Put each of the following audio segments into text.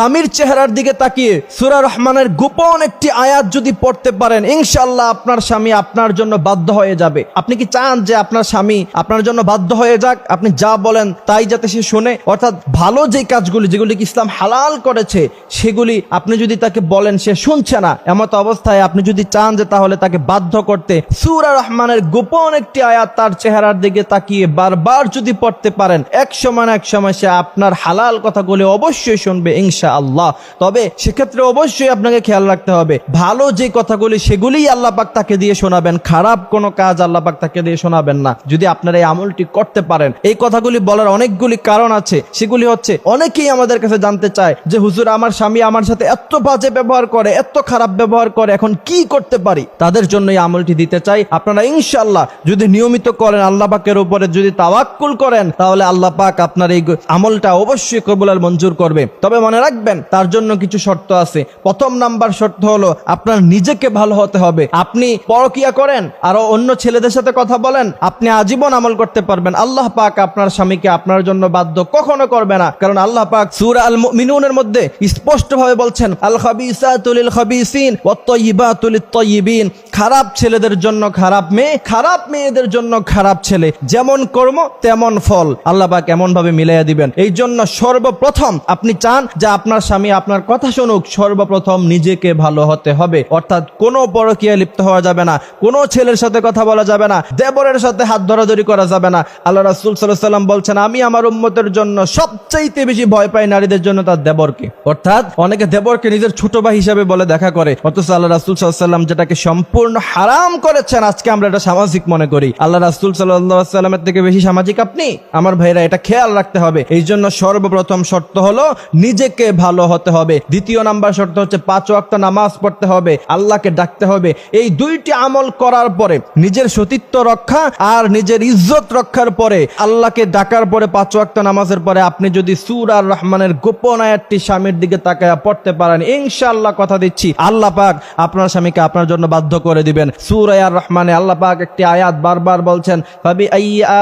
স্বামীর চেহারার দিকে তাকিয়ে সুরা রহমানের গোপন একটি আয়াত যদি পড়তে পারেন ইনশাল্লাহ আপনার স্বামী আপনার জন্য বাধ্য হয়ে যাবে। আপনি কি চান যে আপনার স্বামী আপনার জন্য বাধ্য হয়ে যাক? আপনি যা বলেন তাই যাতে সে শুনে। অর্থাৎ ভালো যে কাজগুলি, যেগুলি ইসলাম হালাল করেছে, সেগুলি আপনি যদি তাকে বলেন, সে শুনছে না। এমত অবস্থায় আপনি যদি চান যে তাহলে তাকে বাধ্য করতে, সুরা রহমানের গোপন একটি আয়াত তার চেহারার দিকে তাকিয়ে বারবার যদি পড়তে পারেন, এক সময় এক সময় সে আপনার হালাল কথাগুলি অবশ্যই শুনবে, ইনশা আল্লাহ তবে সেক্ষেত্রে অবশ্যই আপনাকে খেয়াল রাখতে হবে, ভালো যে কথাগুলি সেগুলিই আল্লাহ পাক তাকে দিয়ে শোনাবেন, খারাপ কোনো কাজ আল্লাহ পাক তাকে দিয়ে শোনাবেন না। যদি আপনারা এই আমলটি করতে পারেন, এই কথাগুলি বলার অনেকগুলি কারণ আছে, সেগুলি হচ্ছে, অনেকেই আমাদের কাছে জানতে চায় যে, হুজুর, আমার স্বামী আমার সাথে এত বাজে ব্যবহার করে, এত খারাপ ব্যবহার করে, এখন কি করতে পারি? তাদের জন্য এই আমলটি দিতে চাই। আপনারা ইনশাল্লাহ যদি নিয়মিত করেন, আল্লাহ পাকের উপরে যদি তাওয়াক্কুল করেন, তাহলে আল্লাহ পাক আপনার এই আমলটা অবশ্যই কবুল আর মঞ্জুর করবে। তবে মনে রাখবেন, তার জন্য কিছু শর্ত আছে। প্রথম নাম্বার শর্ত হলো আপনার নিজেকে ভালো হতে হবে। আপনি পরকিয়া করেন, আরও অন্য ছেলেদের সাথে কথা বলেন, আপনি আজীবন আমল করতে পারবেন। আল্লাহ পাক আপনার স্বামীকে আপনার জন্য বাধ্য কখনো করবে না। কারণ আল্লাহ পাক সূরা আল মুমিনুনের মধ্যে স্পষ্ট ভাবে বলছেন আল খাবিসাতুল খাবিসিন ওয়াত তাইয়িবাতুল তাইয়িবিন খারাপ ছেলেদের জন্য খারাপ মেয়ে, খারাপ মেয়েদের জন্য খারাপ ছেলে। যেমন কর্ম, তেমন ফল। আল্লাহ পাক এমন ভাবে মিলাইয়া দিবেন। এই জন্য সর্বপ্রথম আপনি চান যে আপনার স্বামী আপনার কথা শুনুক, সর্বপ্রথম নিজেকে ভালো হতে হবে। অর্থাৎ কোনো পরকীয়া লিপ্ত হওয়া যাবে না, কোনো ছেলের সাথে কথা বলা যাবে না, দেবরের সাথে হাত ধরাধরি করা যাবে না। আল্লাহ রাসূল সাল্লাম বলছেন, আমি আমার উম্মতের জন্য সবচাইতে বেশি ভয় পাই নারীদের জন্য তার দেবরকে। অর্থাৎ অনেকে দেবরকে নিজের ছোট ভাই হিসাবে বলে দেখা করে, অথচ আল্লাহ রাসূল সাল্লাম যেটাকে সম্পূর্ণ হারাম করেছেন, আজকে আমরা এটা সামাজিক মনে করি। আল্লাহ রাসূল সাল্লামের থেকে বেশি সামাজিক আপনি? আমার ভাইরা, এটা খেয়াল রাখতে হবে। এই জন্য সর্বপ্রথম শর্ত হলো, নিজেকে ভালো হতে হবে। দ্বিতীয় নাম্বার শর্ত হচ্ছে পাঁচ ওয়াক্ত নামাজ পড়তে হবে, আল্লাহকে ডাকতে হবে। এই দুইটি আমল করার পরে নিজের সতীত্ব রক্ষা আর নিজের ইজ্জত রক্ষার পরে আল্লাহকে ডাকার পরে পাঁচ ওয়াক্ত নামাজের পরে আপনি যদি সুর আর রহমানের গোপন আয়াতটি স্বামীর দিকে তাকায় পড়তে পারেন, ইনশাআল্লাহ কথা দিচ্ছি। আল্লাহ পাক আপনার স্বামীকে আপনার জন্য বাধ্য করে দিবেন। সুর আর রহমানে আল্লাহ পাক একটি আয়াত বারবার বলছেন ভাবি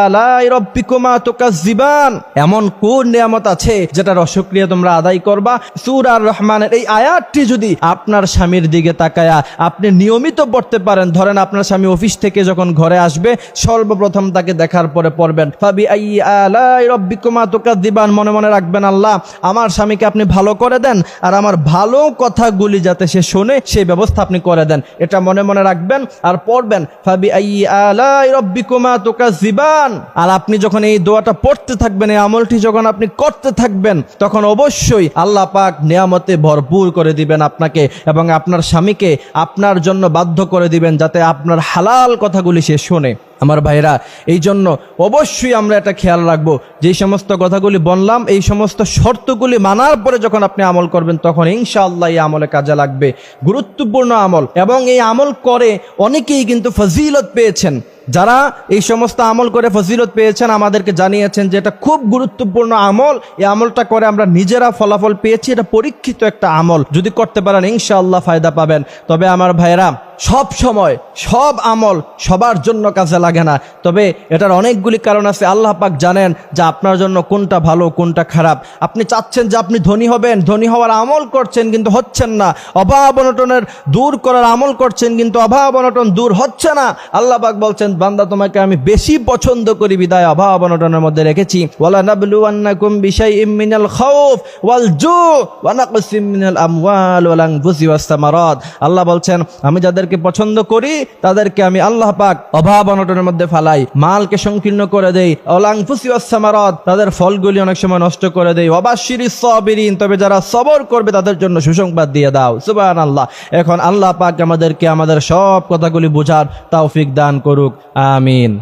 আলাই রব্বিকুমা তুকাজ্জিবান। এমন কোন নিয়ামত আছে যেটার অসক্রিয়া তোমরা আদায় করবা সুর আর রহমানের এই আয়াতটি যদি আপনার স্বামীর দিকে তাকায়া আপনি নিয়মিত পড়তে পারেন, ধরেন আপনার স্বামী অফিস থেকে যখন ঘরে আসবে, সর্বপ্রথম তাকে দেখার পরে পড়বেন, ফাবি আই আলাই রব্বিকুমা তুকাজ্জিবান মনে মনে রাখবেন, আল্লাহ, আমার স্বামীকে আপনি ভালো করে দেন আর আমার ভালো কথাগুলি যাতে সে শোনে, সেই ব্যবস্থা আপনি করে দেন। এটা মনে মনে রাখবেন আর পড়বেন, ফাবি আই আলাই রব্বিকুমা তুকাজ্জিবান আর আপনি যখন এই দোয়াটা পড়তে থাকবেন, এই আমলটি যখন আপনি করতে থাকবেন, তখন অবশ্যই আল্লাহ পাক নিয়ামতে ভরপুর করে দিবেন আপনাকে এবং আপনার স্বামীকে আপনার জন্য বাধ্য করে দিবেন যাতে আপনার হালাল কথাগুলি সে শোনে। আমার ভাইরা এই জন্য অবশ্যই আমরা এটা খেয়াল রাখব। যে সমস্ত কথাগুলি বললাম, এই সমস্ত শর্তগুলি মানার পরে যখন আপনি আমল করবেন, তখন ইনশাআল্লাহ এই আমলে কাজে লাগবে। গুরুত্বপূর্ণ আমল। এবং এই আমল করে অনেকেই কিন্তু ফজিলত পেয়েছেন। যারা এই সমস্ত আমল করে ফজিলত পেয়েছেন, আমাদেরকে জানিয়েছেন যে এটা খুব গুরুত্বপূর্ণ আমল। এই আমলটা করে আমরা নিজেরা ফলাফল পেয়েছি। এটা পরীক্ষিত একটা আমল। যদি করতে পারেন, ইনশাআল্লাহ ফায়দা পাবেন। তবে আমার ভাইরা সব সময়, সব আমল সবার জন্য কাজে লাগে না। তবে এটার অনেকগুলি কারণ আছে। আল্লাহ পাক জানেন যে আপনার জন্য কোনটা ভালো, কোনটা খারাপ। আপনি চাচ্ছেন যে আপনি ধনী হবেন, ধনী হওয়ার আমল করছেন কিন্তু হচ্ছেন না। অভাব অনটনের দূর করার আমল করছেন কিন্তু অভাব অনটন দূর হচ্ছে না। আল্লাহ পাক বলছেন, বান্দা, তোমাকে আমি বেশি পছন্দ করি বিদায় অভাব অনটনের মধ্যে রেখেছি। ওয়ালা আল্লাহ বলছেন, আমি যাদেরকে পছন্দ করি, তাদেরকে আমি আল্লাহ পাক অভাব অনটনের মধ্যে ফালাই, মালকে সংকীর্ণ করে দেই। অলাংফুসি ওয়াস সামারাত, তাদের ফলগুলি অনেক সময় নষ্ট করে দেই। অবাশির সবিরিন, তবে যারা সবর করবে তাদের জন্য সুসংবাদ দিয়ে দাও। সুবহানাল্লাহ। এখন আল্লাহ পাক আমাদেরকে আমাদের সব কথাগুলি বোঝার তৌফিক দান করুক। আমিন।